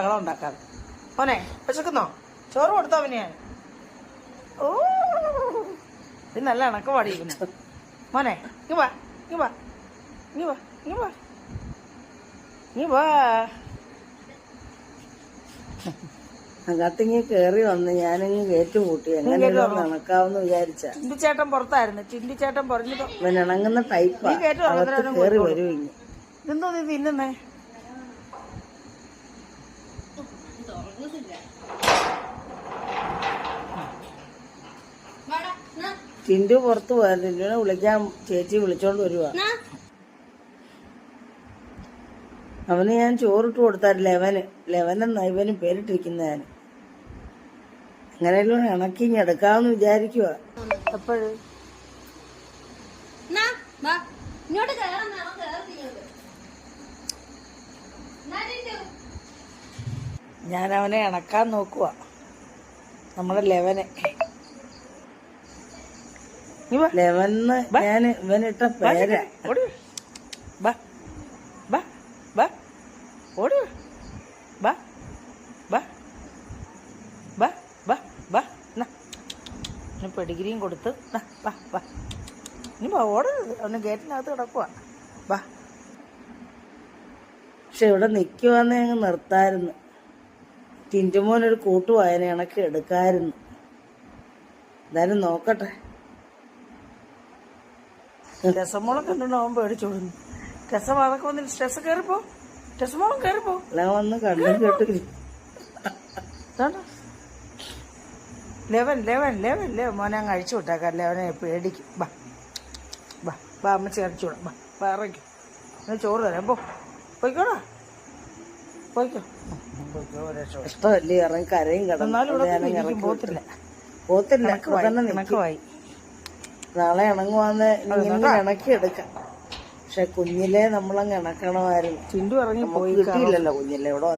ബഹളം ഉണ്ടാക്കാതെ. ഓനെ വിശക്കുന്നോ? ചോറ് കൊടുത്തോ അവനെ ഓ ഇത് നല്ല ഇണക്കം പാടിയിരിക്കുന്നു. മോനെ ഇങ്ങ് വാ ഇങ്ങ് വാ ഇങ്ങ് വാ ഇങ്ങ് വാ ഇങ്ങ് വാ. അകത്തിങ്ങി കേറി വന്ന് ഞാനിങ്ങ് കയറ്റുകൂട്ടി എങ്ങനെ നടക്കാവെന്ന് വിചാരിച്ച. ചിന്തിച്ചേട്ടൻ പുറത്തായിരുന്നു. ചിന്തിച്ചേട്ടൻ പറഞ്ഞപ്പോ ഇവൻ ഇണങ്ങുന്ന ടൈപ്പാ കേറി. വരും ഇതെന്തോ ഇത് തിന്നുന്നേ? ടിൻഡു പുറത്ത് പോയാ ടിൻഡുവിനെ വിളിക്കാൻ ചേച്ചി വിളിച്ചോണ്ട് വരുവാ. അവന് ഞാൻ ചോറിട്ട് കൊടുത്താൽ ലെവന് ലെവനെന്നാ ഇവന് പേരിട്ടിരിക്കുന്ന ഞാൻ അങ്ങനെയല്ലോ ഇണക്കി എടുക്കാമെന്ന് വിചാരിക്കുക എപ്പോഴും? ഇങ്ങോട്ട് കയറുന്ന ഞാൻ അവനെ ഇണക്കാൻ നോക്കുക നമ്മുടെ ലെവനെ. ലെവന്ന് ഞാൻ ഇവനിട്ട പേര. പെഡിഗ്രിയും കൊടുത്ത് വാ. വാ. ഇനി വാ ഓടരുത് അവന് ഗേറ്റിനകത്ത് കിടക്കുക വാ. പക്ഷെ ഇവിടെ നിക്കുവാന്ന് അങ്ങ് നിർത്തായിരുന്നു. ടിന്റുമോനൊരു കൂട്ടുവായന ഇണക്കി എടുക്കായിരുന്നു. എന്തായാലും നോക്കട്ടെ. രസമോളം കണ്ടു അവൻ പേടിച്ചോടുന്നു രസം അതൊക്കെ വന്നിട്ട് സ്ട്രെസ് കയറിപ്പോ രസമോളം കയറിപ്പോ എല്ലാം വന്ന് കണ്ടും കേട്ടു ലെവൻ ലെവൻ ലെവൻ ലെവൻ. മോനെ അങ്ങ് അഴിച്ചു വിട്ടേക്കാം. ലെവനെ പേടിക്കും. ബാ ബാ ബാ അമ്മച്ചി ചേർച്ചു വിടാം. ബാ വേറെ ചോറ് തരാം. പോ പോയിക്കോടാ. പോയിക്കോ. ഇഷ്ടമല്ലേ ഇറങ്ങി കരയും കിടന്നു പോത്തില്ല. പോത്തില്ല. തന്നെ നിൽക്കും നാളെ ഇണങ്ങുവാന്ന് ഇങ്ങനെ ഇണക്കി എടുക്കാം. പക്ഷെ കുഞ്ഞിലെ നമ്മളങ്ങ് ഇണക്കണമായിരുന്നു. ചിണ്ടു ഇറങ്ങി പോയി കിട്ടിയില്ലല്ലോ കുഞ്ഞിലെ. ഇവിടെ